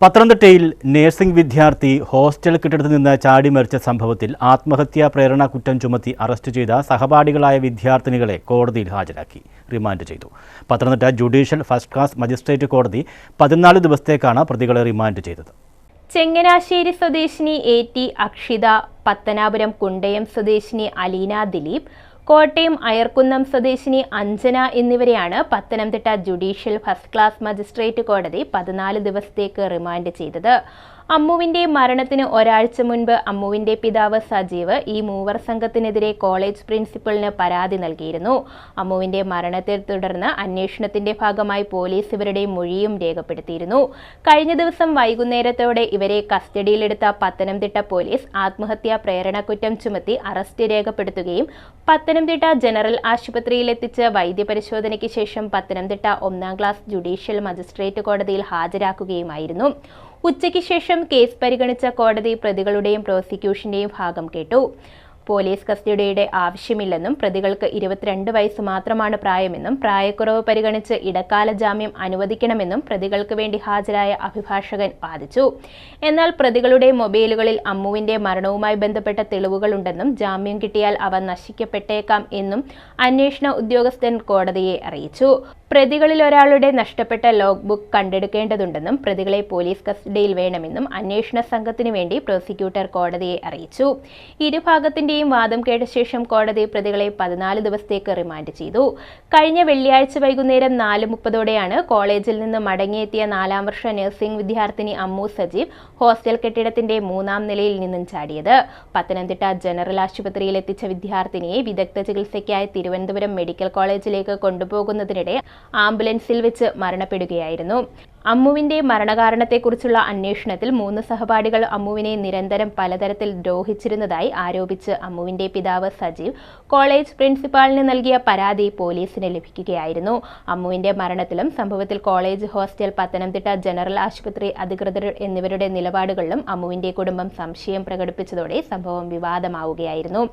പത്തനംതിട്ടയിൽ നഴ്സിംഗ് വിദ്യാർത്ഥി ഹോസ്റ്റൽ കെട്ടിടത്തിൽ നിന്ന് ചാടി മരിച്ച സംഭവത്തിൽ ആത്മഹത്യാ പ്രേരണ കുറ്റം ചുമത്തി അറസ്റ്റ് ചെയ്ത സഹപാഠികളായ വിദ്യാർത്ഥിനികളെ കോടതിയിൽ ഹാജരാക്കി. റിമാൻഡ് ചെയ്തു. Pathanamthitta judicial first class magistrate കോടതി പതിനാല് ദിവസത്തേക്കാണ് പ്രതികളെ റിമാൻഡ് ചെയ്തത്. ചെങ്ങനാശ്ശേരി സ്വദേശിനി എ ടി അക്ഷിത പത്തനാപുരം കുണ്ടയം സ്വദേശിനി അലീന ദിലീപ് കോട്ടയം അയർക്കുന്നം സ്വദേശിനി അഞ്ജന എന്നിവരെയാണ് Pathanamthitta judicial first class magistrate കോടതി പതിനാല് ദിവസത്തേക്ക് റിമാൻഡ് ചെയ്തത്. അമ്മുവിന്റെ മരണത്തിന് ഒരാഴ്ച മുൻപ് അമ്മുവിന്റെ പിതാവ് സജീവ് ഈ മൂവർ സംഘത്തിനെതിരെ കോളേജ് പ്രിൻസിപ്പലിന് പരാതി നൽകിയിരുന്നു. അമ്മുവിന്റെ മരണത്തെ തുടർന്ന് അന്വേഷണത്തിന്റെ ഭാഗമായി പോലീസ് ഇവരുടെ മൊഴിയും രേഖപ്പെടുത്തിയിരുന്നു. കഴിഞ്ഞ ദിവസം വൈകുന്നേരത്തോടെ ഇവരെ കസ്റ്റഡിയിലെടുത്ത പത്തനംതിട്ട പോലീസ് ആത്മഹത്യാ പ്രേരണക്കുറ്റം ചുമത്തി അറസ്റ്റ് രേഖപ്പെടുത്തുകയും പത്തനംതിട്ട ജനറൽ ആശുപത്രിയിലെത്തിച്ച് വൈദ്യപരിശോധനയ്ക്ക് ശേഷം പത്തനംതിട്ട ഒന്നാം ക്ലാസ് ജുഡീഷ്യൽ മജിസ്ട്രേറ്റ് കോടതിയിൽ ഹാജരാക്കുകയുമായിരുന്നു. ഉച്ചയ്ക്ക് ശേഷം കേസ് പരിഗണിച്ച കോടതി പ്രതികളുടെയും പ്രോസിക്യൂഷന്റെയും ഭാഗം കേട്ടു. പോലീസ് കസ്റ്റഡിയുടെ ആവശ്യമില്ലെന്നും പ്രതികൾക്ക് ഇരുപത്തിരണ്ട് വയസ്സ് മാത്രമാണ് പ്രായമെന്നും പ്രായക്കുറവ് പരിഗണിച്ച് ഇടക്കാല ജാമ്യം അനുവദിക്കണമെന്നും പ്രതികൾക്ക് വേണ്ടി ഹാജരായ അഭിഭാഷകൻ വാദിച്ചു. എന്നാൽ പ്രതികളുടെ മൊബൈലുകളിൽ അമ്മുവിന്റെ മരണവുമായി ബന്ധപ്പെട്ട തെളിവുകളുണ്ടെന്നും ജാമ്യം കിട്ടിയാൽ അവ നശിക്കപ്പെട്ടേക്കാം എന്നും അന്വേഷണ ഉദ്യോഗസ്ഥൻ കോടതിയെ അറിയിച്ചു. പ്രതികളിൽ ഒരാളുടെ നഷ്ടപ്പെട്ട ലോഗ് ബുക്ക് കണ്ടെടുക്കേണ്ടതുണ്ടെന്നും പ്രതികളെ പോലീസ് കസ്റ്റഡിയിൽ വേണമെന്നും അന്വേഷണ സംഘത്തിനു വേണ്ടി പ്രോസിക്യൂട്ടർ കോടതിയെ അറിയിച്ചു. ഇരുഭാഗത്തിന്റെയും വാദം കേട്ട ശേഷം കോടതി പ്രതികളെ പതിനാല് ദിവസത്തേക്ക് റിമാൻഡ് ചെയ്തു. കഴിഞ്ഞ വെള്ളിയാഴ്ച വൈകുന്നേരം നാല് മുപ്പതോടെയാണ് കോളേജിൽ നിന്ന് മടങ്ങിയെത്തിയ നാലാം വർഷ നഴ്സിംഗ് വിദ്യാർത്ഥിനി അമ്മു സജീവ് ഹോസ്റ്റൽ കെട്ടിടത്തിന്റെ മൂന്നാം നിലയിൽ നിന്നും ചാടിയത്. പത്തനംതിട്ട ജനറൽ ആശുപത്രിയിൽ എത്തിച്ച വിദ്യാർത്ഥിനിയെ വിദഗ്ധ ചികിത്സയ്ക്കായി തിരുവനന്തപുരം മെഡിക്കൽ കോളേജിലേക്ക് കൊണ്ടുപോകുന്നതിനിടെ ആംബുലൻസിൽ വെച്ച് മരണപ്പെടുകയായിരുന്നു. അമ്മുവിന്റെ മരണകാരണത്തെക്കുറിച്ചുള്ള അന്വേഷണത്തിൽ മൂന്ന് സഹപാഠികൾ അമ്മുവിനെ നിരന്തരം പലതരത്തിൽ ദ്രോഹിച്ചിരുന്നതായി ആരോപിച്ച് അമ്മുവിന്റെ പിതാവ് സജീവ് കോളേജ് പ്രിൻസിപ്പാളിന് നൽകിയ പരാതി പോലീസിന് ലഭിക്കുകയായിരുന്നു. അമ്മുവിന്റെ മരണത്തിലും സംഭവത്തിൽ കോളേജ് ഹോസ്റ്റൽ പത്തനംതിട്ട ജനറൽ ആശുപത്രി അധികൃതർ എന്നിവരുടെ നിലപാടുകളിലും അമ്മുവിന്റെ കുടുംബം സംശയം പ്രകടിപ്പിച്ചതോടെ സംഭവം വിവാദമാവുകയായിരുന്നു.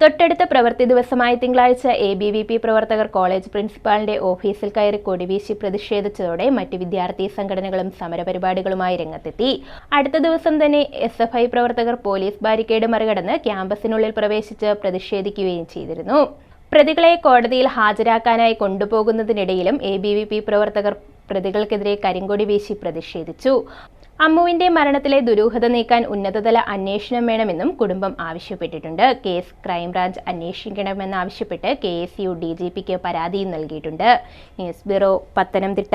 തൊട്ടടുത്ത പ്രവൃത്തി ദിവസമായ തിങ്കളാഴ്ച എ ബി വി പി പ്രവർത്തകർ കോളേജ് പ്രിൻസിപ്പാളിന്റെ ഓഫീസിൽ കയറി കൊടിവീശി പ്രതിഷേധിച്ചതോടെ മറ്റ് വിദ്യാർത്ഥി സംഘടനകളും സമരപരിപാടികളുമായി രംഗത്തെത്തി. അടുത്ത ദിവസം തന്നെ എസ് എഫ് ഐ പ്രവർത്തകർ പോലീസ് ബാരിക്കേഡ് മറികടന്ന് ക്യാമ്പസിനുള്ളിൽ പ്രവേശിച്ച് പ്രതിഷേധിക്കുകയും ചെയ്തിരുന്നു. പ്രതികളെ കോടതിയിൽ ഹാജരാക്കാനായി കൊണ്ടുപോകുന്നതിനിടയിലും എ ബി വി പി പ്രവർത്തകർ പ്രതികൾക്കെതിരെ കരിങ്കൊടി വീശി പ്രതിഷേധിച്ചു. അമ്മുവിന്റെ മരണത്തിലെ ദുരൂഹത നീക്കാൻ ഉന്നതതല അന്വേഷണം വേണമെന്നും കുടുംബം ആവശ്യപ്പെട്ടിട്ടുണ്ട്. Case crime branch അന്വേഷിക്കണമെന്നാവശ്യപ്പെട്ട് K S U D G പിക്ക് പരാതിയും നൽകിയിട്ടുണ്ട്. News bureau Pathanamthitta.